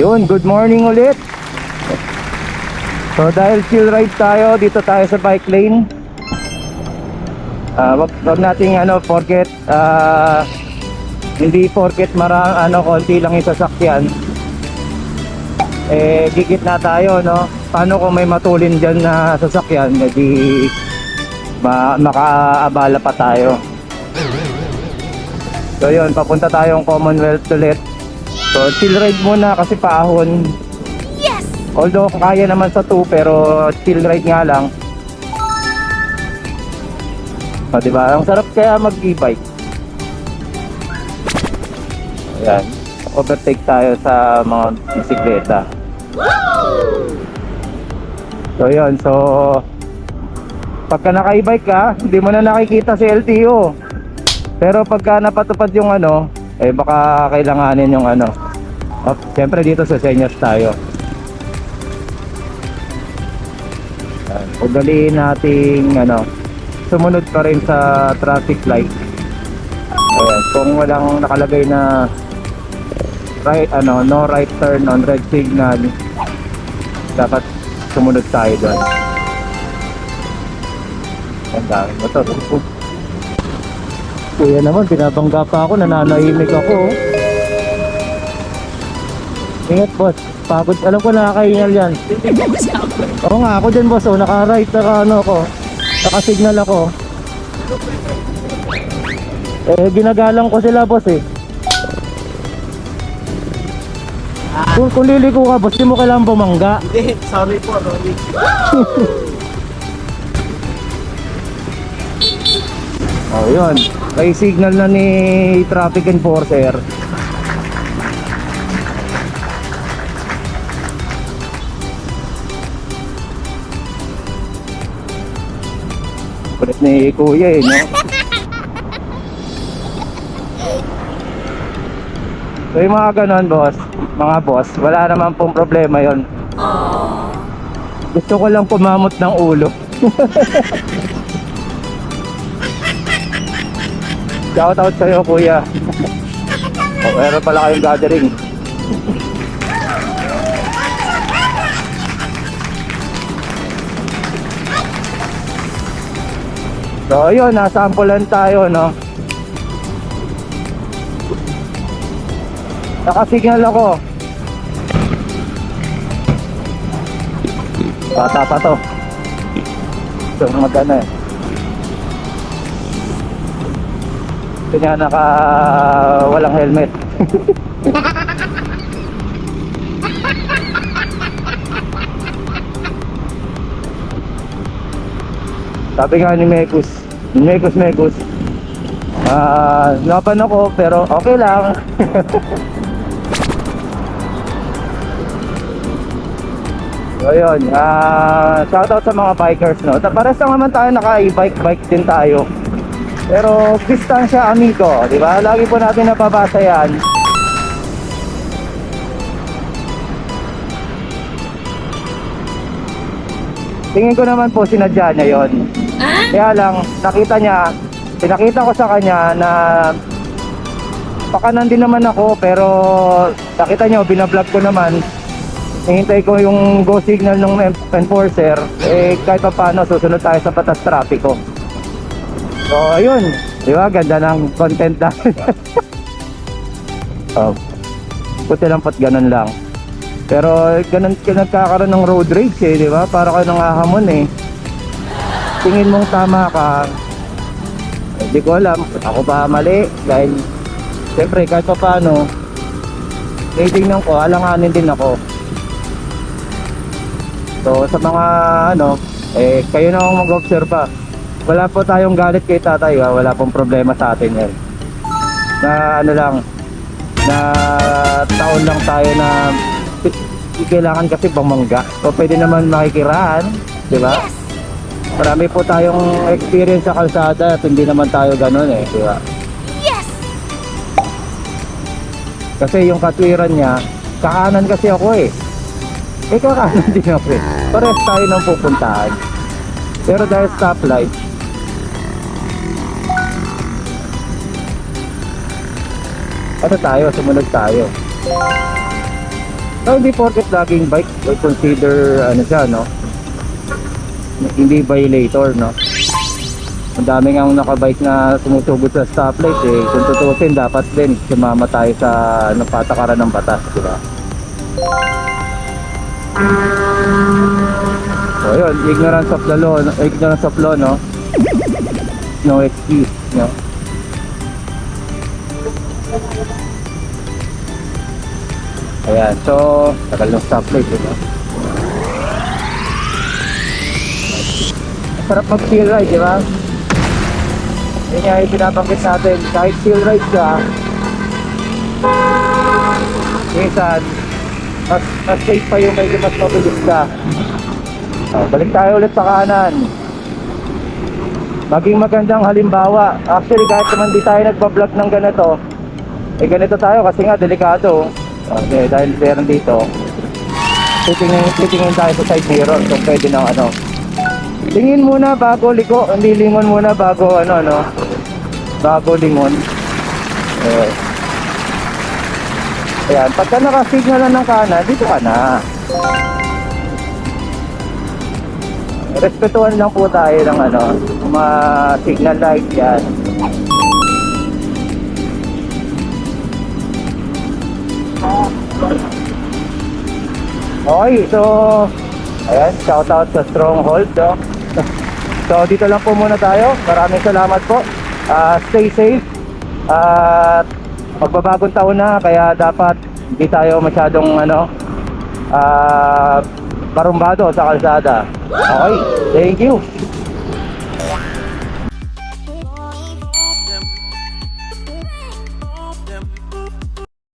Yun, good morning ulit. So dahil chill ride tayo, dito tayo sa bike lane. Ah, wag, wag nating ano, forget ah, hindi forget marang ano konti lang yung sasakyan. Eh gigit na tayo, no? Paano kung may matulin diyan na sasakyan, edi ma makaabala pa tayo. So yun, papunta tayong Commonwealth ulit. So chill ride muna kasi paahon. Yes! Although kaya naman sa 2 pero chill ride nga lang. O diba? Ang sarap kaya mag e-bike. Ayan. Overtake tayo sa mga bisikleta. So yun, so pagka naka e-bike ka, hindi mo na nakikita si LTO. Pero pagka napatupad yung ano, eh baka kailanganin yung ano. Oh, siyempre dito sa senyas tayo. Ugaliin nating ano, sumunod pa rin sa traffic light. Ayan, kung walang nakalagay na right ano, no right turn on red signal, dapat sumunod tayo doon. Ang dami motor. Kuya naman, binabangga pa ako, nananahimik ako. oh. Ingat boss, pagod. Alam ko nakakaingal yan. Oo nga, ako din boss, oh, naka-right, naka ano ako. Naka-signal ako. Eh, ginagalang ko sila boss eh. Kung, kung liliko ka boss, di mo kailangan bumangga. Hindi, sorry po, sorry. Oh, yun. May signal na ni traffic enforcer. Kulit ni Kuya eh, no? So yung mga ganon, boss, mga boss, wala naman pong problema yon. Gusto ko lang kumamot ng ulo. Shout out sa'yo kuya. O, meron pala kayong gathering. So ayun, nasampulan tayo no. Nakasignal ako. Bata pa to. So magana eh. Nga naka walang helmet. Sabi nga ni Mekus, Mekus Mekus, ah, laban ako pero okay lang. So yun, ah, shoutout sa mga bikers no. Pares lang naman tayo naka e-bike bike din tayo. Pero distansya amigo, di ba? Lagi po natin napabasa yan. Tingin ko naman po sinadya niya yon. Kaya lang, nakita niya, pinakita ko sa kanya na pakanan din naman ako pero nakita niyo, binablog ko naman Hihintay ko yung go signal ng enforcer eh kahit pa paano susunod tayo sa batas trapiko so ayun. Di ba? Ganda ng content natin oh, puti lang pat ganun lang. Pero ganun ka nagkakaroon ng road rage eh di ba? Para ka nangahamon eh. Tingin mong tama ka. Hindi ko alam. Ako ba mali? Dahil siyempre kahit pa paano titingnan ko alanganin din ako. So sa mga ano, eh kayo na ang mag-observe Wala po tayong galit kay tatay, ha? wala pong problema sa atin yan. Na ano lang, na taon lang tayo na kailangan kasi bumangga. So pwede naman makikiraan, di ba? Marami po tayong experience sa kalsada at hindi naman tayo ganun eh, di ba? Yes! Kasi yung katwiran niya, kakanan kasi ako eh. Eh kakanan din ako eh. Pares tayo ng pupuntahan. Pero dahil stoplight, ano tayo, sumunod tayo. So, hindi porket laging bike, I consider ano siya, no? Hindi violator, no? Ang dami nga nakabike na sumusugod sa stoplight eh. Kung tutusin, dapat din sumama tayo sa ano, patakaran ng batas, di ba? So yun, ignorance of the law, no? ignorance of law, no? No excuse, no? Ayan, so, tagal ng stoplight, di ba? Sarap mag-feel ride, di ba? Yun nga yung binabanggit natin, kahit feel ride ka, minsan, mas, mas safe pa yung medyo mas mabilis ka. Oh, balik tayo ulit sa kanan. Maging magandang halimbawa. Actually, kahit naman di tayo nagpa-vlog ng ganito, eh ganito tayo kasi nga delikado. Okay, dahil meron dito. Titingin, titingin tayo sa side mirror kung pwede ng ano. Tingin muna bago liko, hindi lingon muna bago ano ano. Bago lingon. Eh. Ayan, pagka nakasignal na ng kanan, dito ka na. Respetuhan lang po tayo ng ano, mga signal light yan. Okay, so ayan, shout out sa Stronghold, no? So dito lang po muna tayo. Maraming salamat po. Ah, stay safe. At magbabagong taon na kaya dapat hindi tayo masyadong ano ah barumbado sa kalsada. Okay, thank you.